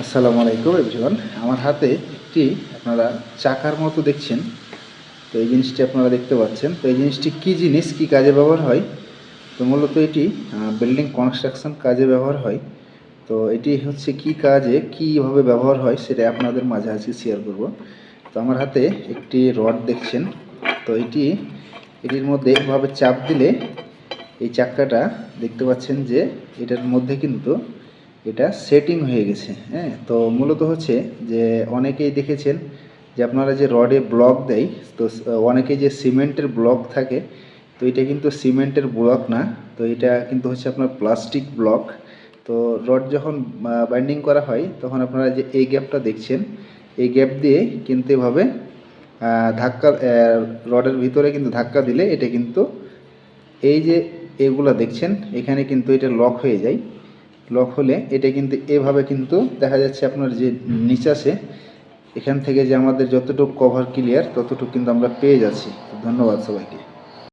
আসসালামু আলাইকুম এভরিওয়ান। আমার হাতে একটি আপনারা চাকার মতো দেখছেন। তো এই জিনিসটি আপনারা দেখতে পাচ্ছেন। তো এই জিনিসটি কী জিনিস, কী কাজে ব্যবহার হয়? তো মূলত এটি বিল্ডিং কনস্ট্রাকশন কাজে ব্যবহার হয়। তো এটি হচ্ছে কি কাজে, কীভাবে ব্যবহার হয় সেটা আপনাদের মাঝে আজকে শেয়ার করব। তো আমার হাতে একটি রড দেখছেন। তো এটি, এটির মধ্যে এভাবে চাপ দিলে এই চাক্কাটা দেখতে পাচ্ছেন যে এটার মধ্যে কিন্তু এটা সেটিং হয়ে গেছে হ্যাঁ? তো মূলত হচ্ছে যে অনেকেই দেখেছেন যে আপনারা যে রডে ব্লক দেয়, তো অনেকে যে সিমেন্টের ব্লক থাকে, তো এটা কিন্তু সিমেন্টের ব্লক না, তো এটা কিন্তু হচ্ছে আপনার প্লাস্টিক ব্লক তো রড যখন বাইন্ডিং করা হয়, তখন আপনারা যে এই গ্যাপটা দেখছেন, এই গ্যাপ দিয়ে কিন্তু এভাবে ধাক্কা রডের ভিতরে কিন্তু ধাক্কা দিলে এটা কিন্তু এই যে এগুলা দেখছেন, এখানে কিন্তু এটা লক হয়ে যায়। লক হলে এটা কিন্তু এভাবে কিন্তু দেখা যাচ্ছে আপনার যে নিচাসে এখান থেকে যে আমাদের যতটুকু কভার ক্লিয়ার ততটুকু কিন্তু আমরা পেয়ে যাচ্ছি। ধন্যবাদ সবাইকে।